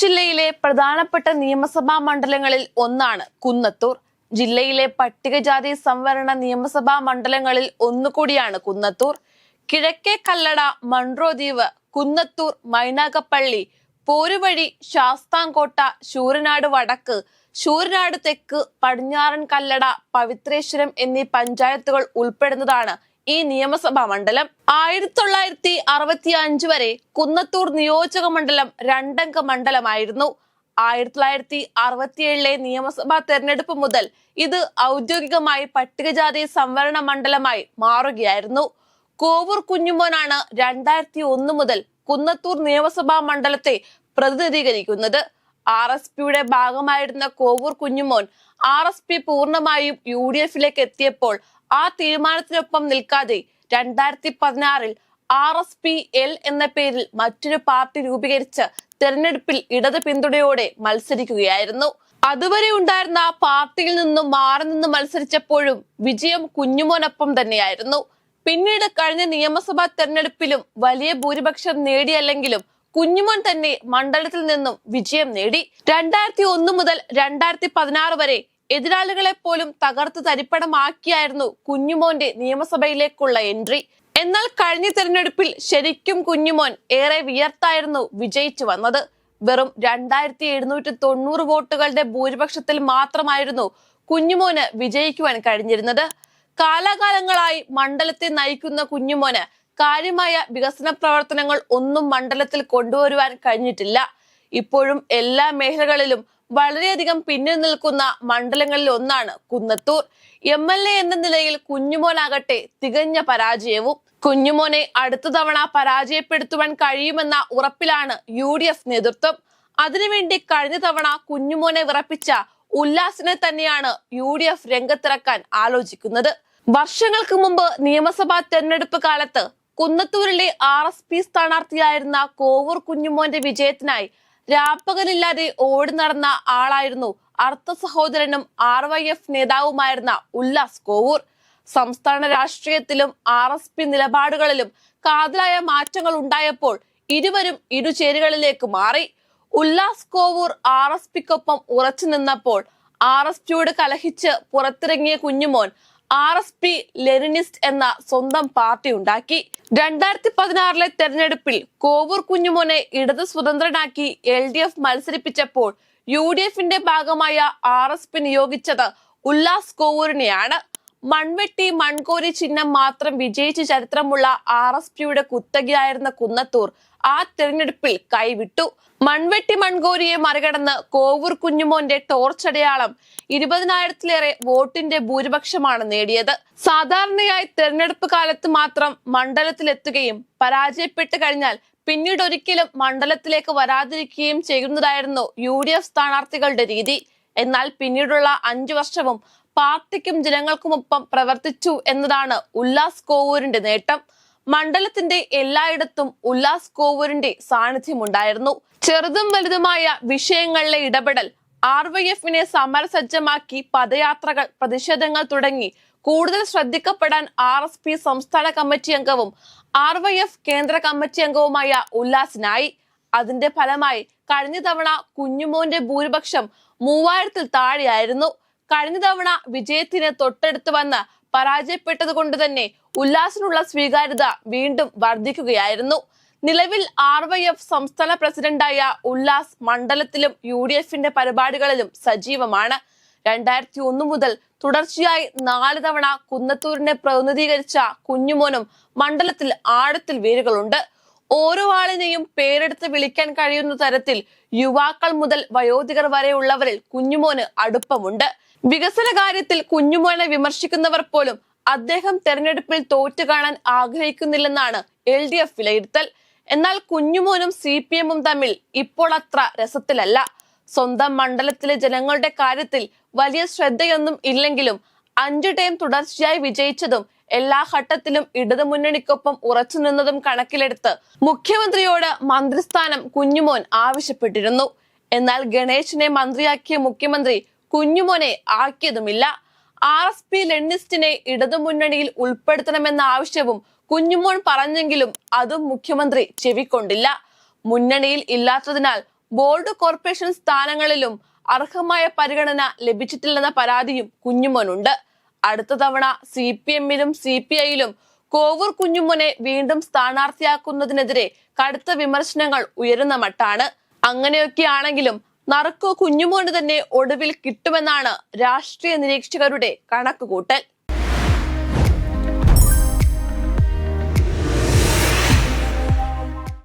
ജില്ലയിലെ പ്രധാനപ്പെട്ട നിയമസഭാ മണ്ഡലങ്ങളിൽ ഒന്നാണ് കുന്നത്തൂർ. ജില്ലയിലെ പട്ടികജാതി സംവരണ നിയമസഭാ മണ്ഡലങ്ങളിൽ ഒന്നുകൂടിയാണ് കുന്നത്തൂർ. കിഴക്കേ കല്ലട മൺറോദ്വീപ് കുന്നത്തൂർ മൈനാകപ്പള്ളി പോരുവഴി ശാസ്താംകോട്ട ശൂരനാട് വടക്ക് ശൂരനാട് തെക്ക് പടിഞ്ഞാറൻ കല്ലട പവിത്രേശ്വരം എന്നീ പഞ്ചായത്തുകൾ ഉൾപ്പെടുന്നതാണ് ഈ നിയമസഭാ മണ്ഡലം ആയിരത്തി തൊള്ളായിരത്തി അറുപത്തി അഞ്ച് വരെ കുന്നത്തൂർ നിയോജക മണ്ഡലം രണ്ടംഗ മണ്ഡലമായിരുന്നു. ആയിരത്തി തൊള്ളായിരത്തി അറുപത്തിയേഴിലെ നിയമസഭാ തെരഞ്ഞെടുപ്പ് മുതൽ ഇത് ഔദ്യോഗികമായി പട്ടികജാതി സംവരണ മണ്ഡലമായി മാറുകയായിരുന്നു. കോവൂർ കുഞ്ഞുമോനാണ് രണ്ടായിരത്തി ഒന്ന് മുതൽ കുന്നത്തൂർ നിയമസഭാ മണ്ഡലത്തെ പ്രതിനിധീകരിക്കുന്നത്. ആർ എസ് പിയുടെ ഭാഗമായിരുന്ന Kovoor Kunjumon R S P പൂർണമായും യു ഡി എഫിലേക്ക് എത്തിയപ്പോൾ ആ തീരുമാനത്തിനൊപ്പം നിൽക്കാതെ രണ്ടായിരത്തി പതിനാറിൽ ആർ എസ് പി എൽ എന്ന പേരിൽ മറ്റൊരു പാർട്ടി രൂപീകരിച്ച് തെരഞ്ഞെടുപ്പിൽ ഇടത് പിന്തുണയോടെ മത്സരിക്കുകയായിരുന്നു. അതുവരെ ഉണ്ടായിരുന്ന പാർട്ടിയിൽ നിന്നും മാറി നിന്ന് മത്സരിച്ചപ്പോഴും വിജയം കുഞ്ഞുമോനൊപ്പം തന്നെയായിരുന്നു. പിന്നീട് കഴിഞ്ഞ നിയമസഭാ തെരഞ്ഞെടുപ്പിലും വലിയ ഭൂരിപക്ഷം നേടിയല്ലെങ്കിലും കുഞ്ഞുമോൻ തന്നെ മണ്ഡലത്തിൽ നിന്നും വിജയം നേടി. രണ്ടായിരത്തി ഒന്ന് മുതൽ രണ്ടായിരത്തി പതിനാറ് വരെ എതിരാളികളെ പോലും തകർത്ത് തരിപ്പണമാക്കിയായിരുന്നു കുഞ്ഞുമോന്റെ നിയമസഭയിലേക്കുള്ള എൻട്രി. എന്നാൽ കഴിഞ്ഞ തെരഞ്ഞെടുപ്പിൽ ശരിക്കും കുഞ്ഞുമോൻ ഏറെ വിയർത്തായിരുന്നു വിജയിച്ചു വന്നത്. വെറും രണ്ടായിരത്തി എഴുന്നൂറ്റി തൊണ്ണൂറ് വോട്ടുകളുടെ ഭൂരിപക്ഷത്തിൽ മാത്രമായിരുന്നു കുഞ്ഞുമോന് വിജയിക്കുവാൻ കഴിഞ്ഞിരുന്നത്. കാലാകാലങ്ങളായി മണ്ഡലത്തെ നയിക്കുന്ന കുഞ്ഞുമോന് കാര്യമായ വികസന പ്രവർത്തനങ്ങൾ ഒന്നും മണ്ഡലത്തിൽ കൊണ്ടുവരുവാൻ കഴിഞ്ഞിട്ടില്ല. ഇപ്പോഴും എല്ലാ മേഖലകളിലും വളരെയധികം പിന്നിൽ നിൽക്കുന്ന മണ്ഡലങ്ങളിൽ ഒന്നാണ് കുന്നത്തൂർ. എം എൽ എ എന്ന നിലയിൽ കുഞ്ഞുമോനാകട്ടെ തികഞ്ഞ പരാജയവും കുഞ്ഞുമോനെ അടുത്ത തവണ പരാജയപ്പെടുത്തുവാൻ കഴിയുമെന്ന ഉറപ്പിലാണ് യു ഡി എഫ് നേതൃത്വം. അതിനുവേണ്ടി കഴിഞ്ഞ തവണ കുഞ്ഞുമോനെ വിറപ്പിച്ച ഉല്ലാസിനെ തന്നെയാണ് യു ഡി എഫ് രംഗത്തിറക്കാൻ ആലോചിക്കുന്നത്. വർഷങ്ങൾക്ക് മുമ്പ് നിയമസഭാ തെരഞ്ഞെടുപ്പ് കാലത്ത് കുന്നത്തൂരിലെ ആർ എസ് പി സ്ഥാനാർത്ഥിയായിരുന്ന കോവൂർ കുഞ്ഞുമോന്റെ വിജയത്തിനായി രാപ്പകലില്ലാതെ ഓടി നടന്ന ആളായിരുന്നു അർത്ഥ സഹോദരനും ആർ വൈ എഫ് നേതാവുമായിരുന്ന ഉല്ലാസ് കോവൂർ. സംസ്ഥാന രാഷ്ട്രീയത്തിലും ആർ എസ് പി നിലപാടുകളിലും കാതലായ മാറ്റങ്ങൾ ഉണ്ടായപ്പോൾ ഇരുവരും ഇരുചേരികളിലേക്ക് മാറി. ഉല്ലാസ് കോവൂർ ആർ എസ് പിക്കൊപ്പം ഉറച്ചു നിന്നപ്പോൾ ആർ എസ് പിയോട് കലഹിച്ച് പുറത്തിറങ്ങിയ Kunjumon R S P Leninist എന്ന സ്വന്തം പാർട്ടി ഉണ്ടാക്കി. രണ്ടായിരത്തി പതിനാറിലെ തെരഞ്ഞെടുപ്പിൽ കോവൂർ കുഞ്ഞുമോനെ ഇടത് സ്വതന്ത്രനാക്കി എൽ ഡി എഫ് മത്സരിപ്പിച്ചപ്പോൾ യു ഡി എഫിന്റെ ഭാഗമായ ആർ എസ് പി നിയോഗിച്ചത് ഉല്ലാസ് കോവൂരിനെയാണ് മൺവെട്ടി മൺകോരി ചിഹ്നം മാത്രം വിജയിച്ച ചരിത്രമുള്ള ആർ എസ് പിയുടെ കുത്തകയായിരുന്ന കുന്നത്തൂർ ആ തെരഞ്ഞെടുപ്പിൽ കൈവിട്ടു. മൺവെട്ടി മൺകോരിയെ മറികടന്ന് കോവൂർ കുഞ്ഞുമോന്റെ ടോർച്ചടയാളം ഇരുപതിനായിരത്തിലേറെ വോട്ടിന്റെ ഭൂരിപക്ഷമാണ് നേടിയത്. സാധാരണയായി തെരഞ്ഞെടുപ്പ് കാലത്ത് മാത്രം മണ്ഡലത്തിലെത്തുകയും പരാജയപ്പെട്ട് കഴിഞ്ഞാൽ പിന്നീട് ഒരിക്കലും മണ്ഡലത്തിലേക്ക് വരാതിരിക്കുകയും ചെയ്യുന്നതായിരുന്നു യു ഡി എഫ് സ്ഥാനാർത്ഥികളുടെ രീതി. എന്നാൽ പിന്നീടുള്ള അഞ്ചു വർഷവും പാർട്ടിക്കും ജനങ്ങൾക്കുമൊപ്പം പ്രവർത്തിച്ചു എന്നതാണ് ഉല്ലാസ് കോവൂരിന്റെ നേട്ടം. മണ്ഡലത്തിന്റെ എല്ലായിടത്തും ഉല്ലാസ് കോവൂരിന്റെ സാന്നിധ്യമുണ്ടായിരുന്നു. ചെറുതും വലുതുമായ വിഷയങ്ങളിലെ ഇടപെടൽ ആർ വൈ എഫിനെ സമരസജ്ജമാക്കി പദയാത്രകൾ പ്രതിഷേധങ്ങൾ തുടങ്ങി കൂടുതൽ ശ്രദ്ധിക്കപ്പെടാൻ ആർ എസ് പി സംസ്ഥാന കമ്മിറ്റി അംഗവും ആർ വൈ എഫ് കേന്ദ്ര കമ്മിറ്റി അംഗവുമായ ഉല്ലാസിനായി. അതിന്റെ ഫലമായി കഴിഞ്ഞ തവണ കുഞ്ഞുമോന്റെ ഭൂരിപക്ഷം മൂവായിരത്തിൽ താഴെയായിരുന്നു. കഴിഞ്ഞ തവണ വിജയത്തിന് തൊട്ടടുത്ത് വന്ന് പരാജയപ്പെട്ടത് കൊണ്ട് തന്നെ ഉല്ലാസിനുള്ള സ്വീകാര്യത വീണ്ടും വർദ്ധിക്കുകയായിരുന്നു. നിലവിൽ ആർ വൈ എഫ് സംസ്ഥാന പ്രസിഡന്റായ ഉല്ലാസ് മണ്ഡലത്തിലും യു ഡി എഫിന്റെ പരിപാടികളിലും സജീവമാണ്. രണ്ടായിരത്തി ഒന്ന് മുതൽ തുടർച്ചയായി നാല് തവണ കുന്നത്തൂരിനെ പ്രതിനിധീകരിച്ച കുഞ്ഞുമോനും മണ്ഡലത്തിൽ ആഴത്തിൽ വേരുകളുണ്ട്. ഓരോ ആളിനെയും പേരെടുത്ത് വിളിക്കാൻ കഴിയുന്ന തരത്തിൽ യുവാക്കൾ മുതൽ വയോധികർ വരെയുള്ളവരിൽ കുഞ്ഞുമോന് അടുപ്പമുണ്ട്. വികസന കാര്യത്തിൽ കുഞ്ഞുമോനെ വിമർശിക്കുന്നവർ പോലും അദ്ദേഹം തെരഞ്ഞെടുപ്പിൽ തോറ്റു കാണാൻ ആഗ്രഹിക്കുന്നില്ലെന്നാണ് എൽ ഡി എഫ് വിലയിരുത്തൽ. എന്നാൽ കുഞ്ഞുമോനും സി പി എമ്മും തമ്മിൽ ഇപ്പോൾ അത്ര രസത്തിലല്ല. സ്വന്തം മണ്ഡലത്തിലെ ജനങ്ങളുടെ കാര്യത്തിൽ വലിയ ശ്രദ്ധയൊന്നും ഇല്ലെങ്കിലും അഞ്ചു ടൈം തുടർച്ചയായി വിജയിച്ചതും എല്ലാ ഘട്ടത്തിലും ഇടതുമുന്നണിക്കൊപ്പം ഉറച്ചു നിന്നതും കണക്കിലെടുത്ത് മുഖ്യമന്ത്രിയോട് മന്ത്രിസ്ഥാനം കുഞ്ഞുമോൻ ആവശ്യപ്പെട്ടിരുന്നു. എന്നാൽ ഗണേശിനെ മന്ത്രിയാക്കിയ മുഖ്യമന്ത്രി കുഞ്ഞുമോനെ ആക്കിയതുമില്ല. ആർ എസ് പി ലെണ്ണിസ്റ്റിനെ ഇടതുമുന്നണിയിൽ ഉൾപ്പെടുത്തണമെന്ന ആവശ്യവും കുഞ്ഞുമോൻ പറഞ്ഞെങ്കിലും അതും മുഖ്യമന്ത്രി ചെവിക്കൊണ്ടില്ല. മുന്നണിയിൽ ഇല്ലാത്തതിനാൽ ബോർഡ് കോർപ്പറേഷൻ സ്ഥാനങ്ങളിലും അർഹമായ പരിഗണന ലഭിച്ചിട്ടില്ലെന്ന പരാതിയും കുഞ്ഞുമോനുണ്ട്. അടുത്ത തവണ സി പി എമ്മിലും സി പി ഐയിലും കോവൂർ കുഞ്ഞുമോനെ വീണ്ടും സ്ഥാനാർത്ഥിയാക്കുന്നതിനെതിരെ കടുത്ത വിമർശനങ്ങൾ ഉയരുന്ന മട്ടാണ്. അങ്ങനെയൊക്കെയാണെങ്കിലും നറുക്കു കുഞ്ഞുമോന് തന്നെ ഒടുവിൽ കിട്ടുമെന്നാണ് രാഷ്ട്രീയ നിരീക്ഷകരുടെ കണക്കുകൂട്ടൽ.